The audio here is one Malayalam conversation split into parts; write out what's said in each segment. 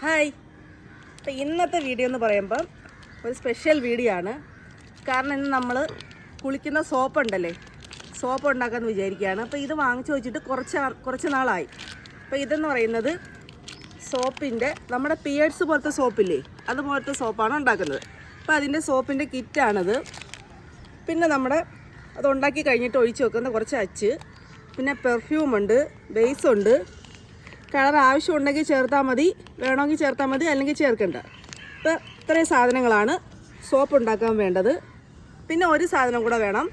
ഹായ്. അപ്പം ഇന്നത്തെ വീഡിയോ എന്ന് പറയുമ്പം ഒരു സ്പെഷ്യൽ വീഡിയോ ആണ്. കാരണം ഇന്ന് നമ്മൾ കുളിക്കുന്ന സോപ്പ് ഉണ്ടല്ലേ? സോപ്പ് ഉണ്ടാക്കാമെന്ന് വിചാരിക്കുകയാണ്. അപ്പോൾ ഇത് വാങ്ങിച്ചു വെച്ചിട്ട് കുറച്ച് കുറച്ച് നാളായി. അപ്പോൾ ഇതെന്ന് പറയുന്നത് സോപ്പിന്റെ നമ്മുടെ പിയേഴ്സ് പോലത്തെ സോപ്പില്ലേ? അതുപോലത്തെ സോപ്പാണ് ഉണ്ടാക്കുന്നത്. അപ്പോൾ അതിന്റെ സോപ്പിന്റെ കിറ്റാണിത്. പിന്നെ നമ്മുടെ അത് ഉണ്ടാക്കി കഴിഞ്ഞിട്ട് ഒഴിച്ചു വെക്കുന്ന കുറച്ച് അച്ച്. പിന്നെ പെർഫ്യൂമുണ്ട് ബേസുണ്ട് കളർ ആവശ്യമുണ്ടെങ്കിൽ ചേർത്താൽ മതി വേണമെങ്കിൽ ചേർത്താൽ മതി അല്ലെങ്കിൽ ചേർക്കണ്ട. അപ്പോൾ ഇത്രയും സാധനങ്ങളാണ് സോപ്പ് ഉണ്ടാക്കാൻ വേണ്ടത്. പിന്നെ ഒരു സാധനം കൂടെ വേണം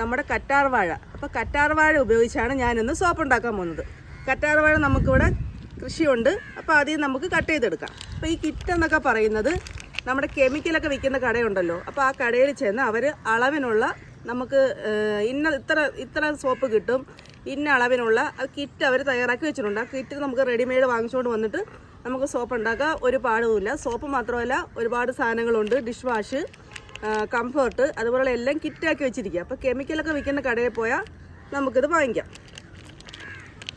നമ്മുടെ കറ്റാർ വാഴ. അപ്പോൾ കറ്റാർ വാഴ ഉപയോഗിച്ചാണ് ഞാനിന്ന് സോപ്പ് ഉണ്ടാക്കാൻ പോകുന്നത്. കറ്റാർ വാഴ നമുക്കിവിടെ കൃഷിയുണ്ട് അപ്പോൾ അതിൽ നമുക്ക് കട്ട് ചെയ്തെടുക്കാം. അപ്പോൾ ഈ കിറ്റ് എന്നൊക്കെ പറയുന്നത് നമ്മുടെ കെമിക്കലൊക്കെ വിൽക്കുന്ന കടയുണ്ടല്ലോ അപ്പോൾ ആ കടയിൽ ചെന്ന് അവർ അളവിനുള്ള നമുക്ക് ഇന്ന ഇത്ര ഇത്ര സോപ്പ് കിട്ടും ഇന്ന അളവിനുള്ള കിറ്റ് അവർ തയ്യാറാക്കി വെച്ചിട്ടുണ്ട്. ആ കിറ്റ് നമുക്ക് റെഡിമെയ്ഡ് വാങ്ങിച്ചുകൊണ്ട് വന്നിട്ട് നമുക്ക് സോപ്പ് ഉണ്ടാക്കാം. ഒരു പാടുമില്ല. സോപ്പ് മാത്രമല്ല ഒരുപാട് സാധനങ്ങളുണ്ട്. ഡിഷ് വാഷ് കംഫർട്ട് അതുപോലെയുള്ള എല്ലാം കിറ്റാക്കി വെച്ചിരിക്കുക. അപ്പോൾ കെമിക്കലൊക്കെ വിൽക്കുന്ന കടയിൽ പോയാൽ നമുക്കിത് വാങ്ങിക്കാം.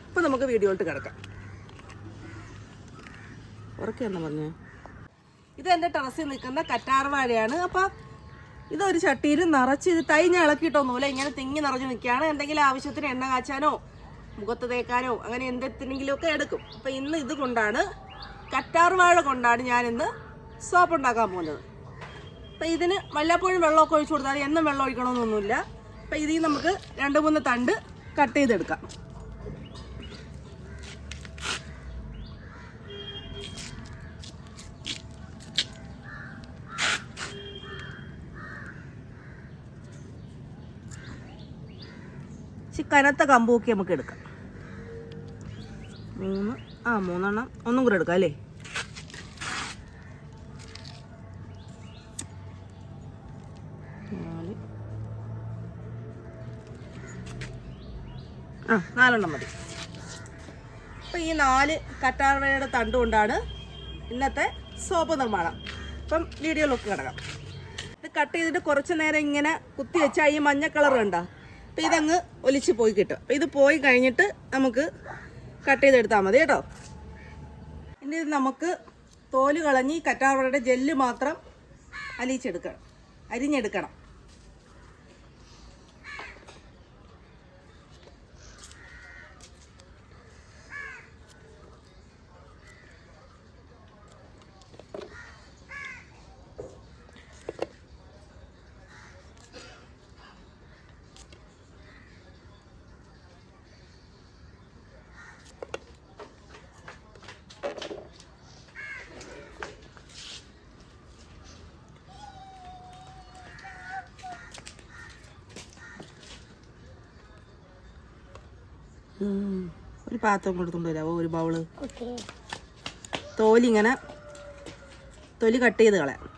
അപ്പോൾ നമുക്ക് വീഡിയോയിലോട്ട് കിടക്കാം. ഉറക്കെന്താ പറഞ്ഞേ? ഇത് എന്റെ ടെറസിൽ നിൽക്കുന്ന കറ്റാർവാഴയാണ്. അപ്പോൾ ഇതൊരു ചട്ടിയിൽ നിറച്ച് ഇത് തൈ ഇളക്കിയിട്ടൊന്നുമില്ല ഇങ്ങനെ തിങ്ങി നിറഞ്ഞു നിൽക്കുകയാണ്. എന്തെങ്കിലും ആവശ്യത്തിന് എണ്ണ കാച്ചാനോ മുഖത്ത് തേക്കാനോ അങ്ങനെ എന്തെങ്കിലും ഒക്കെ എടുക്കും. അപ്പം ഇന്ന് ഇത് കൊണ്ടാണ് കറ്റാർ വാഴ കൊണ്ടാണ് ഞാൻ ഇന്ന് സോപ്പ് ഉണ്ടാക്കാൻ പോകുന്നത്. അപ്പം ഇതിന് വല്ലപ്പോഴും വെള്ളമൊക്കെ ഒഴിച്ചു കൊടുത്താൽ എന്നും വെള്ളം ഒഴിക്കണമെന്നൊന്നുമില്ല. അപ്പം ഇതിൽ നമുക്ക് രണ്ട് മൂന്ന് തണ്ട് കട്ട് ചെയ്തെടുക്കാം. കനത്ത കമ്പൂക്കി നമുക്ക് എടുക്കാം. മൂന്ന് ആ മൂന്നെണ്ണം ഒന്നും കൂടെ എടുക്കാം അല്ലേ? ആ നാലെണ്ണം മതി. അപ്പം ഈ നാല് കറ്റാർവയുടെ തണ്ട് കൊണ്ടാണ് ഇന്നത്തെ സോപ്പ് നിർമ്മാണം. അപ്പം വീഡിയോയിലൊക്കെ കിടക്കാം. ഇത് കട്ട് ചെയ്തിട്ട് കുറച്ച് നേരം ഇങ്ങനെ കുത്തി വെച്ചാൽ ഈ മഞ്ഞ കളർ ഉണ്ടോ അപ്പം ഇതങ്ങ് ഒലിച്ച് പോയി കിട്ടും. അപ്പം ഇത് പോയി കഴിഞ്ഞിട്ട് നമുക്ക് കട്ട് ചെയ്തെടുത്താൽ മതി കേട്ടോ. ഇനി ഇത് നമുക്ക് തോൽ കളഞ്ഞ് കറ്റാർവടയുടെ ജെല്ല് മാത്രം അലിയിച്ചെടുക്കണം. അരിഞ്ഞെടുക്കണം. ഒരു പാത്രം കൊടുത്തുകൊണ്ട് വരാവോ ഒരു ബൗൾ തോലി ഇങ്ങനെ തൊലി കട്ട് ചെയ്ത് കളയാം.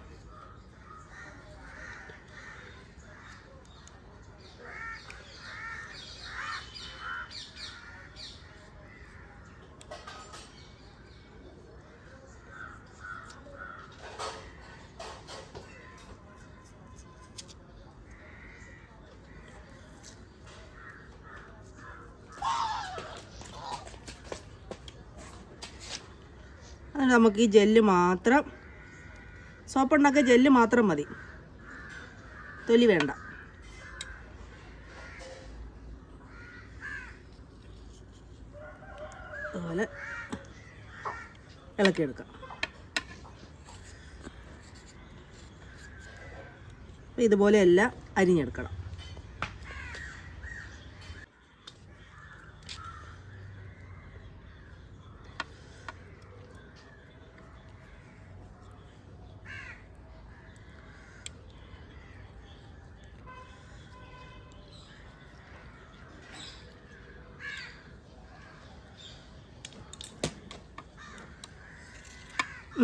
നമുക്ക് ഈ ജെല്ല് മാത്രം സോപ്പ് ഉണ്ടാക്കിയ ജെല്ല് മാത്രം മതി. തൊലി വേണ്ട. അതുപോലെ ഇളക്കിയെടുക്കാം. ഇതുപോലെയെല്ലാം അരിഞ്ഞെടുക്കണം.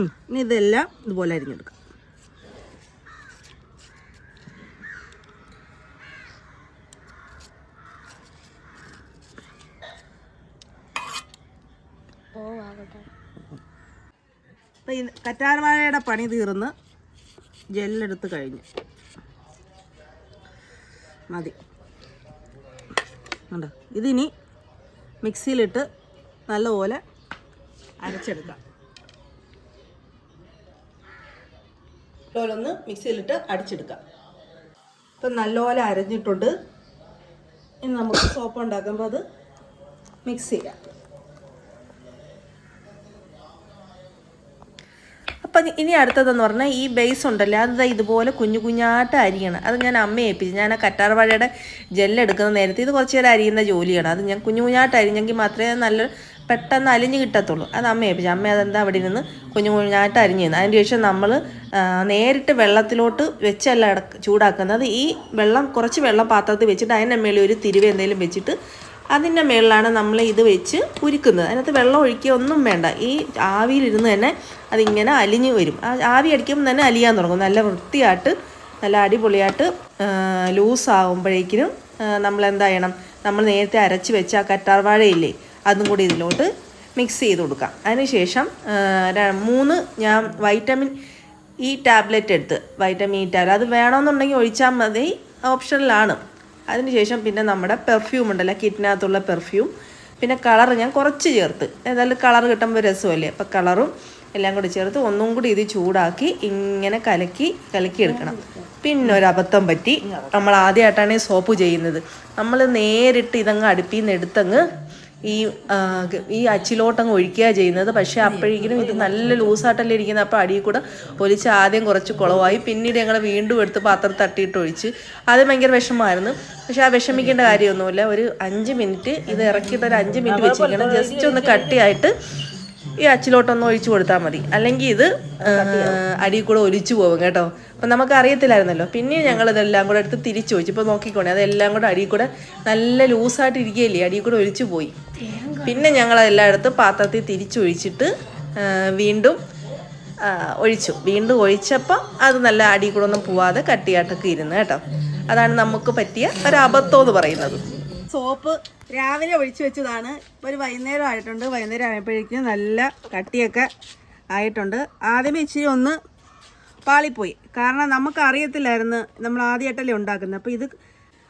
ഇനി ഇതെല്ലാം ഇതുപോലെ അരിഞ്ഞെടുക്കാം. അപ്പം ഈ കറ്റാർവാഴയുടെ പണി തീർന്ന് ജെല്ലെടുത്ത് കഴിഞ്ഞു. മതി. ഇതിനി മിക്സിയിലിട്ട് നല്ലപോലെ അരച്ചെടുക്കാം. ഒന്ന് മിക്സിയിലിട്ട് അടിച്ചെടുക്കാം ഇപ്പം നല്ലപോലെ അരഞ്ഞിട്ടുണ്ട്. ഇനി നമുക്ക് സോപ്പ് ഉണ്ടാക്കുമ്പോൾ അത് മിക്സ് ചെയ്യാം. അപ്പം ഇനി അടുത്തതെന്ന് പറഞ്ഞാൽ ഈ ബേസ് ഉണ്ടല്ലോ അത് ഇതുപോലെ കുഞ്ഞു കുഞ്ഞായിട്ട് അരിയണം. അത് ഞാൻ അമ്മയെ ഏൽപ്പിച്ചു. ഞാൻ ആ കറ്റാർവാഴയുടെ ജെല്ലെടുക്കുന്ന നേരത്തെ ഇത് കുറച്ച് നേരം അരിയുന്ന ജോലിയാണ്. അത് ഞാൻ കുഞ്ഞു കുഞ്ഞായിട്ട് അരിഞ്ഞെങ്കിൽ മാത്രമേ നല്ല പെട്ടെന്ന് അലിഞ്ഞ് കിട്ടത്തുള്ളൂ. അത് അമ്മ ഏൽപ്പിച്ചു. അമ്മ അതെന്താ അവിടെ നിന്ന് കുഞ്ഞു കുഞ്ഞായിട്ട് അരിഞ്ഞു തന്നു. അതിന് ശേഷം നമ്മൾ നേരിട്ട് വെള്ളത്തിലോട്ട് വെച്ചല്ല ചൂടാക്കുന്നത്. ഈ വെള്ളം കുറച്ച് വെള്ളം പാത്രത്തിൽ വെച്ചിട്ട് അതിന്റെ മേളിൽ ഒരു തിരുവ് എന്തെങ്കിലും വെച്ചിട്ട് അതിന്റെ മേളിലാണ് നമ്മൾ ഇത് വെച്ച് ഉരുക്കുന്നത്. അതിനകത്ത് വെള്ളം ഒഴിക്കുക ഒന്നും വേണ്ട. ഈ ആവിയിലിരുന്ന് തന്നെ അതിങ്ങനെ അലിഞ്ഞ് വരും. ആവി അടിക്കുമ്പോൾ തന്നെ അലിയാൻ തുടങ്ങും. നല്ല വൃത്തിയായിട്ട് നല്ല അടിപൊളിയായിട്ട് ലൂസാകുമ്പോഴേക്കിനും നമ്മൾ എന്താ ചെയ്യണം? നമ്മൾ നേരത്തെ അരച്ച് വെച്ച കറ്റാർവാഴയില്ലേ അതും കൂടി ഇതിലോട്ട് മിക്സ് ചെയ്ത് കൊടുക്കാം. അതിനുശേഷം മൂന്ന് ഞാൻ വൈറ്റമിൻ ഇ ടാബ്ലറ്റ് എടുത്ത് വൈറ്റമിൻ ഇ ടാബ്ലറ്റ് അത് വേണമെന്നുണ്ടെങ്കിൽ ഒഴിച്ചാൽ മതി. ഓപ്ഷനിലാണ് അതിനുശേഷം പിന്നെ നമ്മുടെ പെർഫ്യൂം ഉണ്ടല്ലോ കിറ്റിനകത്തുള്ള പെർഫ്യൂം പിന്നെ കളർ ഞാൻ കുറച്ച് ചേർത്ത്. ഏതായാലും കളർ കിട്ടുമ്പോൾ രസമല്ലേ? അപ്പോൾ കളറും എല്ലാം കൂടി ചേർത്ത് ഒന്നും കൂടി ഇത് ചൂടാക്കി ഇങ്ങനെ കലക്കി കലക്കി എടുക്കണം. പിന്നെ ഒരു അബദ്ധം പറ്റി. നമ്മൾ ആദ്യമായിട്ടാണ് ഈ സോപ്പ് ചെയ്യുന്നത്. നമ്മൾ നേരിട്ട് ഇതങ്ങ് അടുപ്പിൽ നിന്ന് എടുത്തങ്ങ് ഈ ഈ അച്ചിലോട്ടങ്ങ് ഒഴിക്കുക ചെയ്യുന്നത്. പക്ഷേ അപ്പോഴേക്കും ഇത് നല്ല ലൂസായിട്ടല്ലേ ഇരിക്കുന്നത്. അപ്പോൾ അടിയിൽ കൂടെ ഒലിച്ച് ആദ്യം കുറച്ച് കുളവായി. പിന്നീട് ഞങ്ങൾ വീണ്ടും എടുത്ത് പാത്രം തട്ടിയിട്ട് ഒഴിച്ച്. അത് ഭയങ്കര വിഷമമായിരുന്നു. പക്ഷെ ആ വിഷമിക്കേണ്ട കാര്യമൊന്നുമില്ല. ഒരു അഞ്ച് മിനിറ്റ് ഇത് ഇറക്കിയിട്ട് ഒരു അഞ്ച് മിനിറ്റ് വെച്ചിരിക്കണം. ജസ്റ്റ് ഒന്ന് കട്ടിയായിട്ട് ഈ അച്ചിലോട്ടൊന്ന് ഒഴിച്ചു കൊടുത്താൽ മതി. അല്ലെങ്കിൽ ഇത് അടിയിൽ കൂടെ ഒലിച്ചു പോകും കേട്ടോ. അപ്പം നമുക്ക് അറിയത്തില്ലായിരുന്നല്ലോ. പിന്നെ ഞങ്ങൾ ഇതെല്ലാം കൂടെ എടുത്ത് തിരിച്ചു വെച്ചു ഇപ്പോൾ നോക്കിക്കോണേ അതെല്ലാം കൂടെ അടിയിൽ കൂടെ നല്ല ലൂസായിട്ട് ഇരിക്കുകയല്ലേ? അടിയിൽ കൂടെ ഒലിച്ചു പോയി. പിന്നെ ഞങ്ങൾ അതെല്ലാം എടുത്ത് പാത്രത്തിൽ തിരിച്ചൊഴിച്ചിട്ട് വീണ്ടും ഒഴിച്ചു. വീണ്ടും ഒഴിച്ചപ്പം അത് നല്ല അടിയിൽ കൂടെ ഒന്നും പോവാതെ കട്ടിയാട്ടൊക്കെ ഇരുന്ന് കേട്ടോ. അതാണ് നമുക്ക് പറ്റിയ ഒരു അബദ്ധം എന്ന് പറയുന്നത്. സോപ്പ് രാവിലെ ഒഴിച്ചു വെച്ചതാണ്. ഇപ്പോൾ ഒരു വൈകുന്നേരം ആയിട്ടുണ്ട്. വൈകുന്നേരം ആയപ്പോഴേക്കും നല്ല കട്ടിയൊക്കെ ആയിട്ടുണ്ട്. ആദ്യമേ ഇച്ചിരി ഒന്ന് പാളിപ്പോയി. കാരണം നമുക്ക് അറിയത്തില്ലായിരുന്നു നമ്മൾ ആദ്യമായിട്ടല്ലേ ഉണ്ടാക്കുന്നത്. അപ്പോൾ ഇത്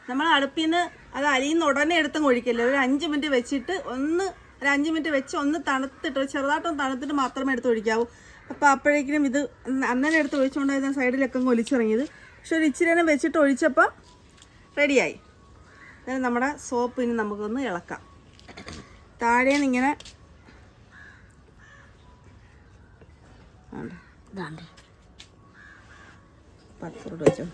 നമ്മൾ അടുപ്പിൽ നിന്ന് അത് അരിയുന്ന ഉടനെ എടുത്തും ഒഴിക്കില്ല? ഒരു അഞ്ച് മിനിറ്റ് വെച്ചിട്ട് ഒന്ന് ഒരു അഞ്ച് മിനിറ്റ് വെച്ച് ഒന്ന് തണുത്തിട്ട് ചെറുതായിട്ടൊന്ന് തണുത്തിട്ട് മാത്രമേ എടുത്ത് ഒഴിക്കാവൂ. അപ്പോൾ അപ്പോഴേക്കും ഇത് അന്നേരം എടുത്ത് ഒഴിച്ചുകൊണ്ടായിരുന്നു സൈഡിലൊക്കെ ഒലിച്ചിറങ്ങിയത്. പക്ഷെ ഒരു ഇച്ചിരി വെച്ചിട്ട് ഒഴിച്ചപ്പോൾ റെഡിയായി. അതായത് നമ്മുടെ സോപ്പ് ഇനി നമുക്കൊന്ന് ഇളക്കാം. താഴെ ഇങ്ങനെ ആണ്ട്. പത്ത് റൂട്ട് വെച്ചോ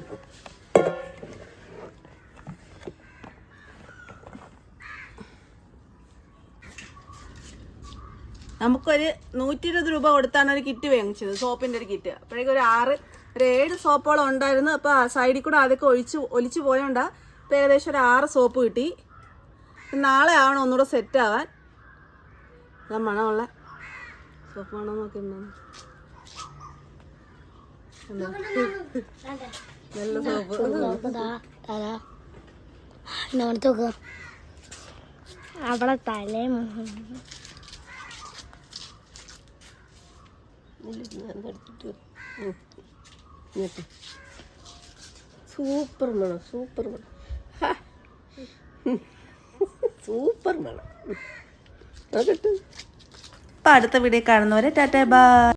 നമുക്കൊരു നൂറ്റി ഇരുപത് രൂപ കൊടുത്താണ് ഒരു കിറ്റ് വാങ്ങിച്ചത് സോപ്പിന്റെ ഒരു കിറ്റ്. അപ്പോഴേക്കും ഒരു ആറ് ഒരു ഏഴ് സോപ്പോളം ഉണ്ടായിരുന്നു. അപ്പോൾ ആ സൈഡിൽ കൂടെ അതൊക്കെ ഒഴിച്ച് ഒലിച്ച് പോയോണ്ടാ ഇപ്പോൾ ഏകദേശം ഒരു ആറ് സോപ്പ് കിട്ടി. നാളെ ആവണം ഒന്നുകൂടെ സെറ്റ് ആവാൻ. ഇതാ മണമുള്ള സോപ്പ് മണം നോക്കി നല്ല സോപ്പ്. അവളെ തലയും സൂപ്പർ മണം സൂപ്പർ മണം. സൂപ്പർ മണം. അപ്പൊ അടുത്ത വീഡിയോ കാണുന്നവരെ ടാറ്റാ ബൈ.